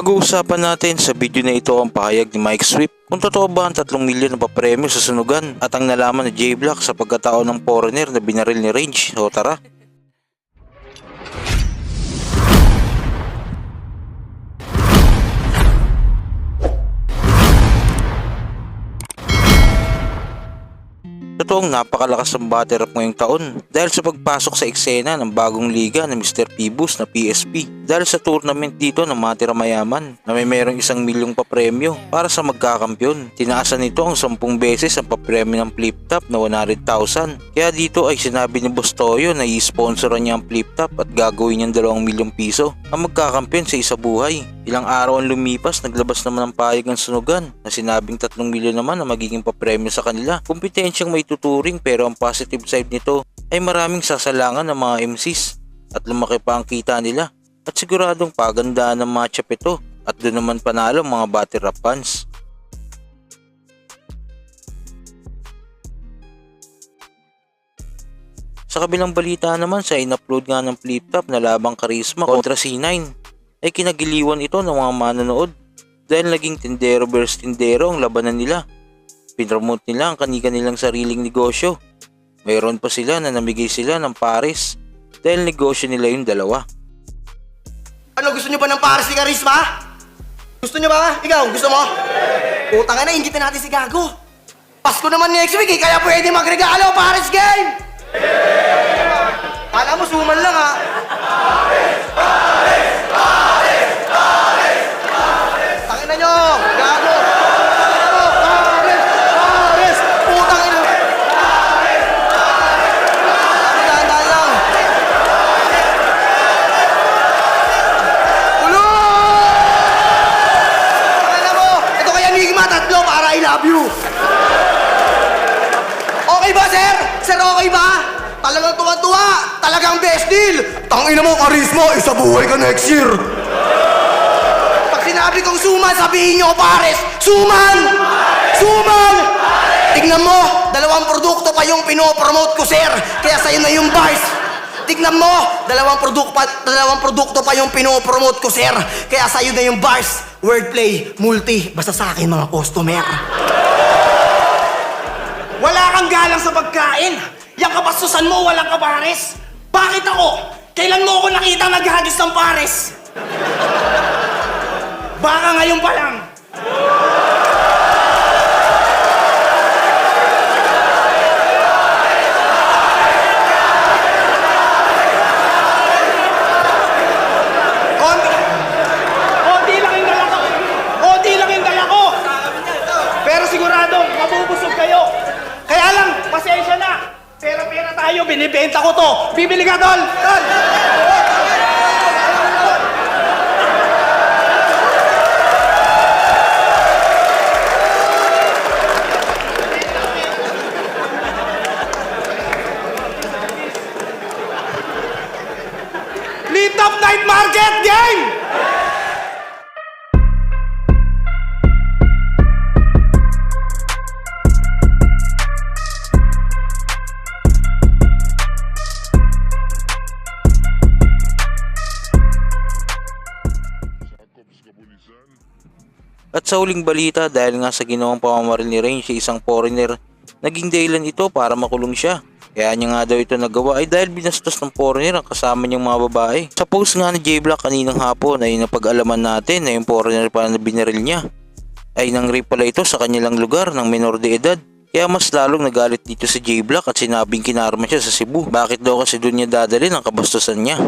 Pag-uusapan natin sa video na ito ang pahayag ni Mike Swift kung totoo ba ang 3 milyon na papremyo sa sunugan at ang nalaman ni J-Block sa pagkataon ng foreigner na binaril ni Range. So tara. Totoong napakalakas ng battle rap ngayong taon dahil sa pagpasok sa eksena ng bagong liga ng Mr. Pibus na PSP dahil sa tournament dito ng matira mayaman na may merong isang milyong papremyo para sa magkakampyon. Tinaasan nito ang 10 beses ang papremyo ng flip top na 100,000. Kaya dito ay sinabi ni Boss Toyo na i-sponsoran niya ang flip top at gagawin niyang 2 milyong piso ang magkakampyon sa isa buhay. Ilang araw ang lumipas, naglabas naman ng payag ng sunugan na sinabing 3 milyon naman na magiging papremyo sa kanila. Kompetensyang may tuturing pero ang positive side nito ay maraming sasalangan ng mga MCs at lumaki pa ang kita nila at siguradong pagandaan ng matchup ito at doon naman panalo mga battle rap fans. Sa kabilang balita naman sa in-upload nga ng flip top na labang karisma kontra C9 ay kinagiliwan ito ng mga manonood dahil naging tindero versus tindero ang labanan nila. Pinromote nila ang kaniga nilang sariling negosyo. Mayroon pa sila na namigay sila ng pares dahil negosyo nila yung dalawa. Ano, gusto nyo ba ng Paris ni Karisma? Gusto nyo ba? Ikaw, gusto mo? Utang na, ingitin natin si Gago. Pasko naman next week eh, kaya pwede magregalo, Paris game! Kala mo, suman lang ha. Para I love you. Okay ba, sir? Sir, okay ba? Talagang tuwa-tuwa. Talagang best deal. Tangina mo, Karisma, isa buhay ka next year. Pag sinabi kong suman, sabihin nyo, pares, suman! Suman! Tignan mo, dalawang produkto pa yung pinopromote ko, sir. Kaya sa'yo na yung bars. Tignan mo, dalawang produkto pa, dalawang produkto pa yung pinopromote ko, sir. Kaya sa'yo na yung bars. Wordplay, multi, basta sa akin mga customer. Wala kang galang sa pagkain. Yang kapastusan mo, walang kapares. Bakit ako? Kailan mo ako nakita naghagis ng pares? Baka ngayon pa lang. Konti. Konti lang yung dala ko. Konti lang yung dala ko. Pero sigurado, mabubusog kayo. Kaya lang, pasensya na. Pera-pera tayo, binibenta ko to. Bibili ka, Tol! Tol! Lit up night market game! Sa huling balita dahil nga sa ginawang pamamaril ni Range sa isang foreigner, naging dahilan ito para makulong siya. Kaya niya nga daw ito nagawa ay dahil binastos ng foreigner ang kasama niyang mga babae. Sa post nga ni J-Block kaninang hapon ay napag-alaman natin na yung foreigner pa na binaril niya ay nang rape pala ito sa kanilang lugar ng menor de edad. Kaya mas lalong nagalit dito si J-Block at sinabing kinarma siya sa Cebu. Bakit daw kasi doon niya dadalhin ang kabastusan niya?